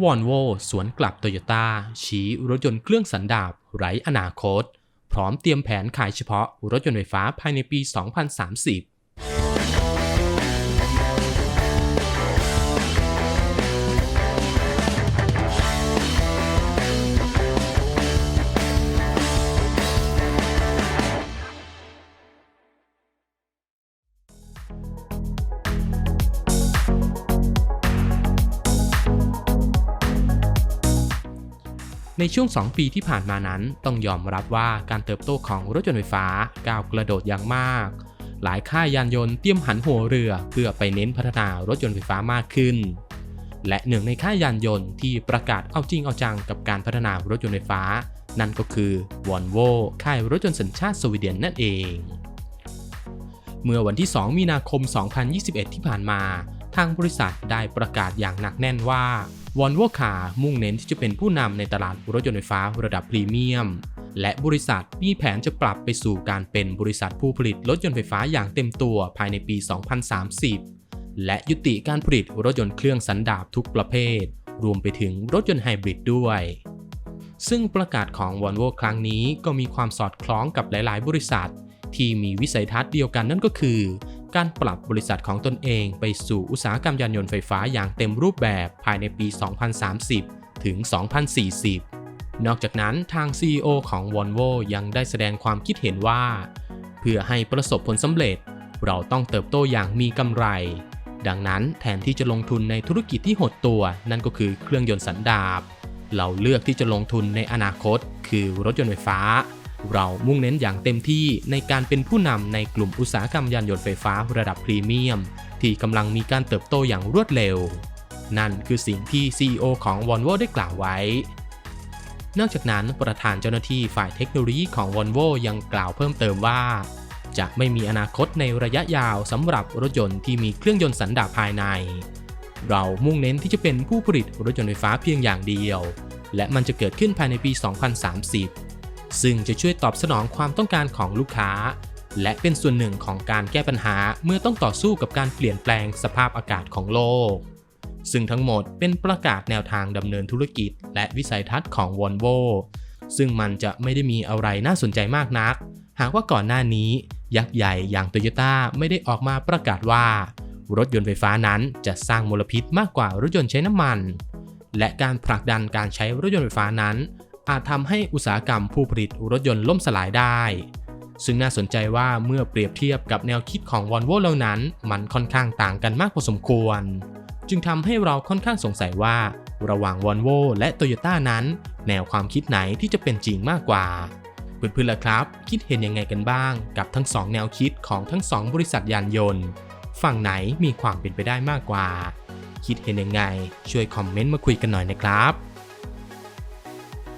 วอนโวสวนกลับโตโยต้าชี้รถยนต์เครื่องสันดาปไร้อนาคต พร้อมเตรียมแผนขายเฉพาะรถยนต์ไฟฟ้าภายในปี 2030 ในช่วง 2 ปีที่ผ่านมานั้นต้องยอมรับว่าการเติบโตของรถยนต์ไฟฟ้าก้าวกระโดดอย่างมาก หลายค่ายยานยนต์เตรียมหันหัวเรือ เพื่อไปเน้นพัฒนารถยนต์ไฟฟ้ามากขึ้น และหนึ่งในค่ายยานยนต์ที่ประกาศเอาจริงเอาจังกับการพัฒนารถยนต์ไฟฟ้า นั่นก็คือวอลโวค่ายรถยนต์สัญชาติสวีเดนนั่นเอง เมื่อวันที่ 2 มีนาคม 2021 ที่ผ่านมา ทางบริษัทได้ประกาศอย่างหนักแน่นว่า วอลโวคามุ่งเน้นที่จะเป็นผู้นำในตลาดรถยนต์ไฟฟ้าระดับพรีเมียม และบริษัทมีแผนจะปรับไปสู่การเป็นบริษัทผู้ผลิตรถยนต์ไฟฟ้าอย่างเต็มตัวภายในปี 2030 และยุติการผลิตรถยนต์เครื่องสันดาปทุกประเภท รวมไปถึงรถยนต์ไฮบริดด้วย ซึ่งประกาศของ v o l v o ครั้งนี้ก็มีความสอดคล้องกับหลาย ๆ บริษัท ที่มีวิสัยทัศน์เดียวกันนั่นก็คือ การปรับบริษัทของตนเองไปสู่อุตสาหกรรมยานยนต์ไฟฟ้าอย่างเต็มรูปแบบภายในปี 2030 ถึง 2040 นอกจากนั้นทาง CEO ของ Volvo ยังได้แสดงความคิดเห็นว่า เพื่อให้ประสบผลสำเร็จ เราต้องเติบโตอย่างมีกำไร ดังนั้นแทนที่จะลงทุนในธุรกิจที่หดตัว นั่นก็คือเครื่องยนต์สันดาปเราเลือกที่จะลงทุนในอนาคต คือรถยนต์ไฟฟ้า เรามุ่งเน้นอย่างเต็มที่ในการเป็นผู้นำในกลุ่มอุตสาหกรรมยานยนต์ไฟฟ้าระดับพรีเมียม ที่กำลังมีการเติบโตอย่างรวดเร็ว นั่นคือสิ่งที่ CEO ของ Volvo ได้กล่าวไว้ นอกจากนั้นประธานเจ้าหน้าที่ฝ่ายเทคโนโลยีของ Volvo ยังกล่าวเพิ่มเติมว่า จะไม่มีอนาคตในระยะยาวสำหรับรถยนต์ที่มีเครื่องยนต์สันดาปภายใน เรามุ่งเน้นที่จะเป็นผู้ผลิตรถยนต์ไฟฟ้าเพียงอย่างเดียว และมันจะเกิดขึ้นภายในปี 2030 ซึ่งจะช่วยตอบสนองความต้องการของลูกค้า และเป็นส่วนหนึ่งของการแก้ปัญหาเมื่อต้องต่อสู้กับการเปลี่ยนแปลงสภาพอากาศของโลก ซึ่งทั้งหมดเป็นประกาศแนวทางดำเนินธุรกิจ และวิสัยทัศน์ของ Volvo ซึ่งมันจะไม่ได้มีอะไรน่าสนใจมากนัก หากว่าก่อนหน้านี้ ยักษ์ใหญ่อย่างโตโยต้าไม่ได้ออกมาประกาศว่า รถยนต์ไฟฟ้านั้นจะสร้างมลพิษมากกว่า รถยนต์ใช้น้ำมัน และการผลักดันการใช้รถยนต์ไฟฟ้านั้น อาจทำให้อุตสาหกรรมผู้ผลิตรถยนต์ล่มสลายได้ ซึ่งน่าสนใจว่าเมื่อเปรียบเทียบกับแนวคิดของ Volvo เหล่านั้น มันค่อนข้างต่างกันมากพอสมควร จึงทำให้เราค่อนข้างสงสัยว่า ระหว่าง Volvo และ Toyota นั้น แนวความคิดไหนที่จะเป็นจริงมากกว่าเพื่อนๆล่ะครับ คิดเห็นยังไงกันบ้าง กับทั้งสองแนวคิดของทั้งสองบริษัทยานยนต์ ฝั่งไหนมีความเป็นไปได้มากกว่า คิดเห็นยังไง ช่วยคอมเมนต์มาคุยกันหน่อยนะครับ